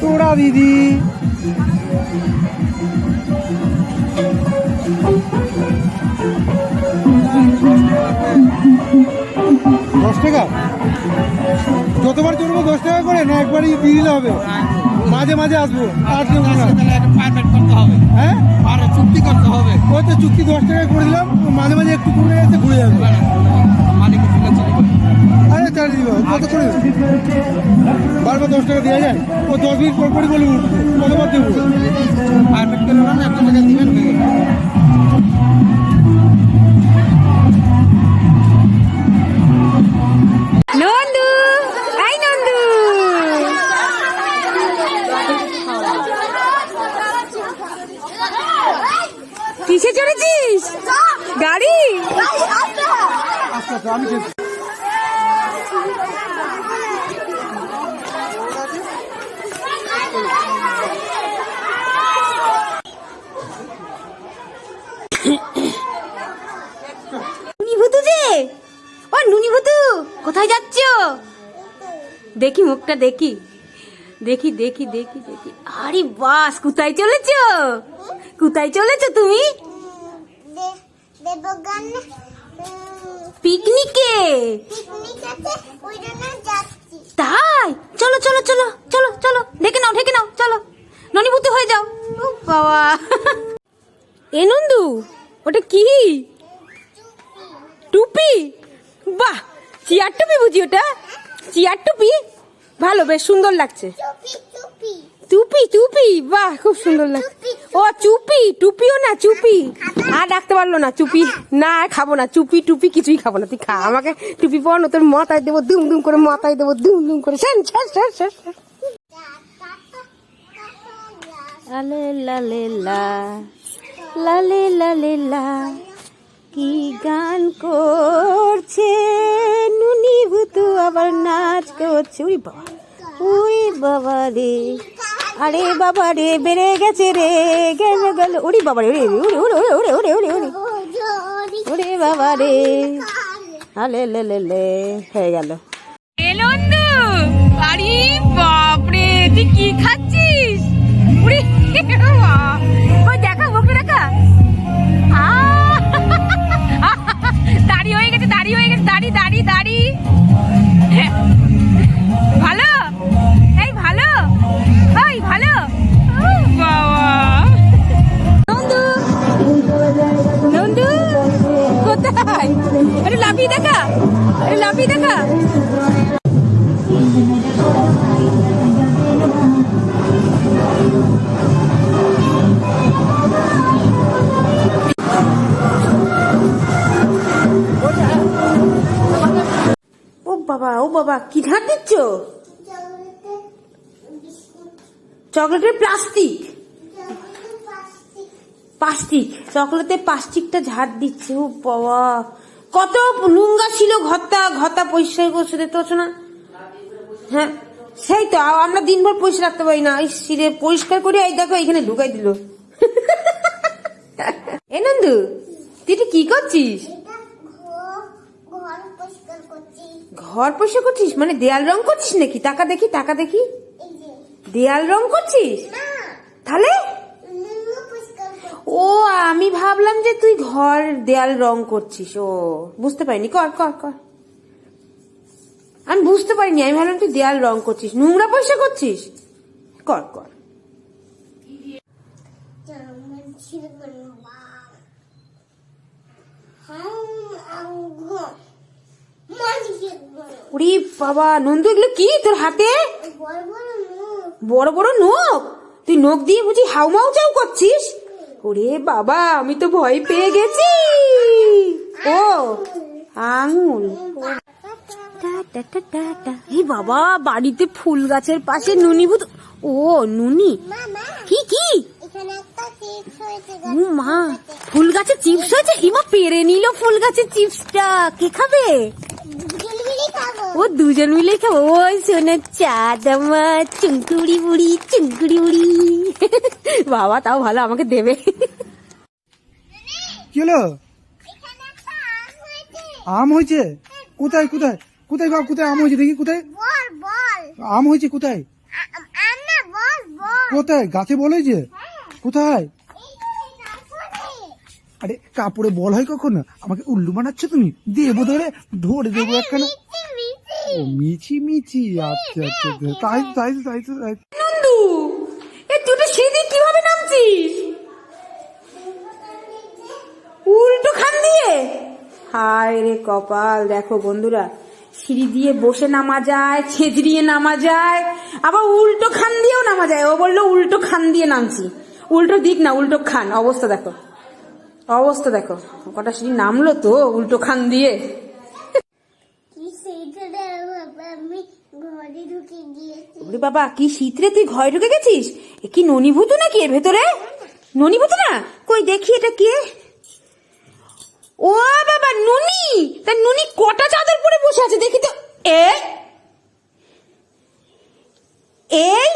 তোরা দিদি দশ টাকা? যতবার চলবো দশ টাকা করে না একবারই দিয়ে দিলে হবে। মাঝে মাঝে আসব। হ্যাঁ। আর চুক্তি করতে হবে। ওই তো চুক্তি দশ টাকায় করে দিলাম মাঝে মাঝে একটু কমে গেছে ঘুরে যাবে। আরে চার দিব কত করে? বারবার দশ টাকা দেওয়া যায়? ও দশ মিনিট পর পরই বলে উঠবে। কতবার দেবো? করে একটা টাকা দিবেন কিসে চড়েছিস? গাড়ি? ও কোথায় যাচ্ছ? দেখি মুখটা, দেখি। দেখি দেখি দেখি দেখি। আরে বাস, কোথায় চলেছ? কোথায় চলেছ তুমি? দেবগান পিকনিকে? তাই? চলো চলো চলো চলো চলো ঢেকে নাও ঢেকে নাও চলো। ননিভূত হয়ে যাও। বাবা। এ নন্দু ওটা কি? টুপি। বাহ চিয়ার টুপি বুঝি ওটা? চিয়ার টুপি? ভালো বেশ সুন্দর লাগছে। চুপি। টুপি টুপি বাহ খুব সুন্দর লাগছে। ও, চুপি, টুপিও না, চুপি। আর ডাকতে পারল না, চুপি। না খাব না, চুপি, টুপি, কিছুই খাব না, তুই খা। আমাকে টুপি পরানো তোর মাথায় দেবো, দুম দুম করে মাথায় দেবো, দুম দুম করে। শেন শেন শেন শেন। লালে লালে, লা। লালে লালে, লা। কি গান করছে নুনি ভুতু আবার নাচ করছে। উই বাবা উই বাবা রে। আরে বাবা রে, বেড়ে গেছে রে, গেল গেল। উড়ি বাবা রে, উড়ে উড়ে উড়ে উড়ে উড়ে উড়ে উড়ে উড়ে। বাবা রে। আলে লে লে লে হয়ে গেল। এলন্দু আরে বাপরে, তুই কি খাচ্ছিস? বাবা, কি ঝাড় দিচ্ছ? চকলেটের প্লাস্টিক। প্লাস্টিক। চকলেটের প্লাস্টিকটা ঝাড় দিচ্ছে, ও বাবা। কত লুঙ্গা ছিল ঘরটা ঘরটা পরিষ্কার করছে, দেখতে পাচ্ছ না? হ্যাঁ সেই তো আমরা দিনভর পরিষ্কার রাখতে পারি না। এই সিরে পরিষ্কার করে এই দেখো, এখানে ঢুকাই দিল। এ নন্দু, তুই কি করছিস ঘর পরিষ্কার করছি ঘর পয়সা করছিস? মানে দেয়াল রং করছিস নাকি? টাকা দেখি টাকা দেখি। দেয়াল রং করছিস? তাহলে? ও আমি ভাবলাম যে তুই ঘর দেয়াল রং করছিস। ও বুঝতে পারিনি। কর কর কর। আমি বুঝতে পারিনি। আমি ভাবলাম তুই দেয়াল রং করছিস। নোংরা পয়সা করছিস? কর কর। ছিল বাবা, নন্দু, এগুলো কি তোর হাতে? বড় বড় নখ। তুই নখ দিয়ে বুঝি হাউমাউ চাউ করছিস? ওরে বাবা, আমি তো ভয় পেয়ে গেছি। ও, আঙুল। এই বাবা, বাড়িতে ফুল গাছের পাশে নুনি ভূত। ও, নুনি? কি কি? মা, ফুল গাছে চিপস হয়েছে? ইমা, পেরে নিল ফুল গাছের চিপসটা। কে খাব? ও দুজন মিলে খাব। ওই শোনা চাঁদ আমার চুঙ্কুড়ি বুড়ি চুঙ্কুড়ি বুড়ি। বাবা তাও ভালো আমাকে দেবে। কি হলো? আম হয়েছে? কোথায় কোথায়? কোথায় বাবা কোথায় আম হয়েছে? দেখি কোথায়? বল বল। আম হয়েছে কোথায়? আ- আম না বল বল। কোথায়? গাছে বল হয়েছে? কোথায়। আরে কাপড়ে বল হয় কখন? আমাকে উল্লু বানাচ্ছ তুমি? দেবো ধরে ধরে দেবো একখানা। মিচি, মিচি। ও মিছি মিছি। আচ্ছা আচ্ছা আচ্ছা। তাই তাই তাই তাই নন্দু এ তুই তো সিঁড়ি কীভাবে নামছিস? উল্টো খান দিয়ে। হায় রে কপাল দেখো বন্ধুরা সিঁড়ি দিয়ে বসে নামা যায় ছেঁচড়িয়ে নামা যায় আবার উল্টো খান দিয়েও নামা যায়। ও বলল উল্টো খান দিয়ে নামছি। উল্টো দিক না উল্টো খান। অবস্থা দেখো অবস্থা দেখো। কটা সিঁড়ি নামলো তো উল্টো খান দিয়ে। আমি ঘরে ঢুকে গিয়েছি। ওরে বাবা কি শীতরে তুই ঘরে ঢুকে গেছিস? এ কি ননিভূত নাকি এর ভেতরে? ননিভূত না? কই দেখি এটা কে? ও বাবা নুনি! তা নুনি কটা চাদর পরে বসে আছে দেখি তো। এ? এই?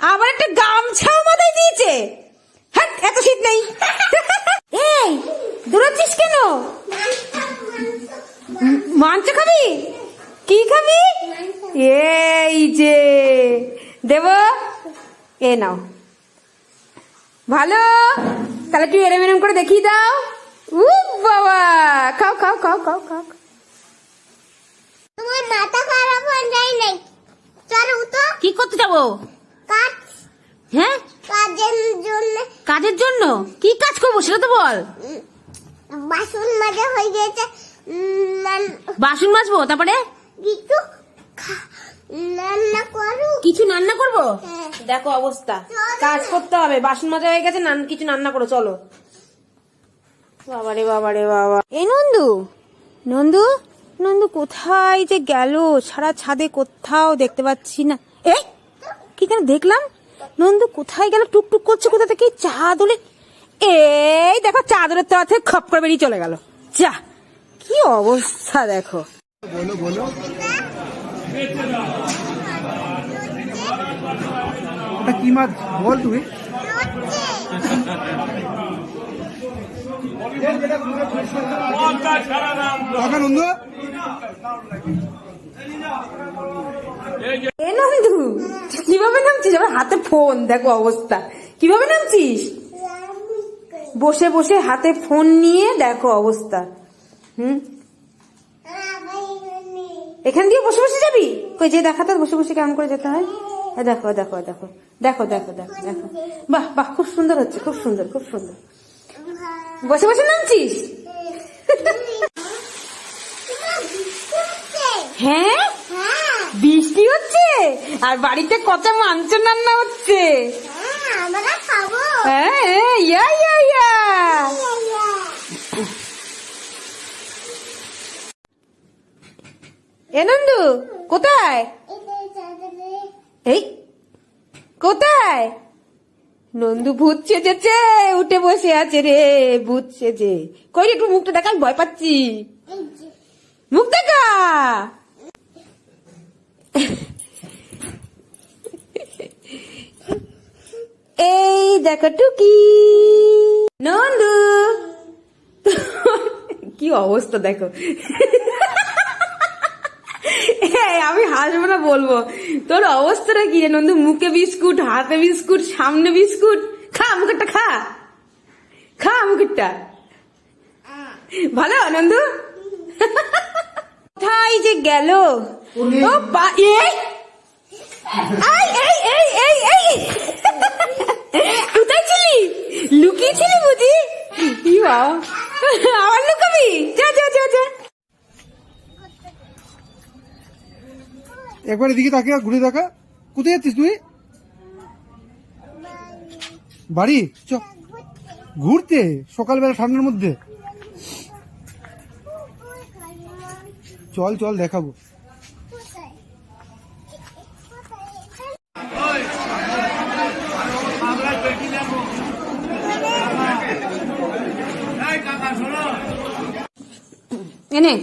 আবার একটা গামছাও মাথায় দিয়েছে। হ্যাঁ এত শীত নেই। এই দৌড়াচ্ছিস কেন? মাংস খাবি? কি খাবি? এই যে দেব। এ নাও। ভালো? তাহলে তুই এরম এরম করে দেখিয়ে দাও। উ বাবা! খাও খাও খাও খাও খাও। তোমার মাথা খারাপ হয়ে যায় নাই। চলো তো কি করতে যাব? কাজ। হ্যাঁ? কাজের জন্য। কাজের জন্য? কি কাজ করব সেটা তো বল। বাসন মাজা হয়ে গেছে। বাসন মাজবো তারপরে? কিছু রান্না করু। কিছু রান্না করব? হ্যাঁ। দেখো অবস্থা। কাজ করতে হবে বাসন মাজা হয়ে গেছে নান কিছু রান্না করো চলো। বাবারে বাবারে বাবা। এই নন্দু নন্দু নন্দু কোথায় যে গেল? সারা ছাদে কোথাও দেখতে পাচ্ছি না। এই কি কেন দেখলাম? নন্দু কোথায় গেল? টুকটুক করছে কোথা থেকে? চাদরে। এই দেখো চাদরের তলা থেকে খপ করে বেরিয়ে চলে গেল। যা কি অবস্থা দেখো। বলো বলো। ওটা কি মাছ? বল তুই কীভাবে নামছিস? আমার হাতে ফোন দেখো অবস্থা। কীভাবে নামছিস? বসে বসে হাতে ফোন নিয়ে দেখো অবস্থা। হুম? এখান দিয়ে বসে বসে যাবি? কই যে দেখা তো বসে বসে কেমন করে যেতে হয়? দেখো দেখো দেখো। দেখো দেখো দেখো দেখো। বাহ বাহ খুব সুন্দর হচ্ছে খুব সুন্দর খুব সুন্দর। বসে বসে নামছিস? হ্যাঁ? বৃষ্টি হচ্ছে? আর বাড়িতে কত মাংস রান্না হচ্ছে। হ্যাঁ হ্যাঁ হ্যাঁ, ইয়া ইয়া ইয়া। এ নন্দু, কোথায়? এই, কোথায়? নন্দু ভূত সেজেছে, উঠে বসে আছে রে, ভূত সেজে। কই একটু মুখটা দেখা আমি ভয় পাচ্ছি। মুখ দেখা! এই দেখো টুকি। নন্দু! কি অবস্থা দেখো। আমি হাসবো না বলব। তোর অবস্থাটা কি নন্দু? মুখে বিস্কুট হাতে বিস্কুট সামনে বিস্কুট। খা মুখেরটা খা। খা মুখেরটা। ভালো নন্দু? কোথায় যে গেল? ও বা এই! এই এই এই এই এই! কোথায় ছিলি? লুকিয়ে ছিলি বুঝি? ই বাবা। আবার লুকাবি? যা যা যা যা। একবার এদিকে তাকে ঘুরে দেখা। কোথায় যাচ্ছিস তুই? বাড়ি? চ। ঘুরতে? সকালবেলা ঠান্ডার মধ্যে? চল চল, দেখাবো। এনে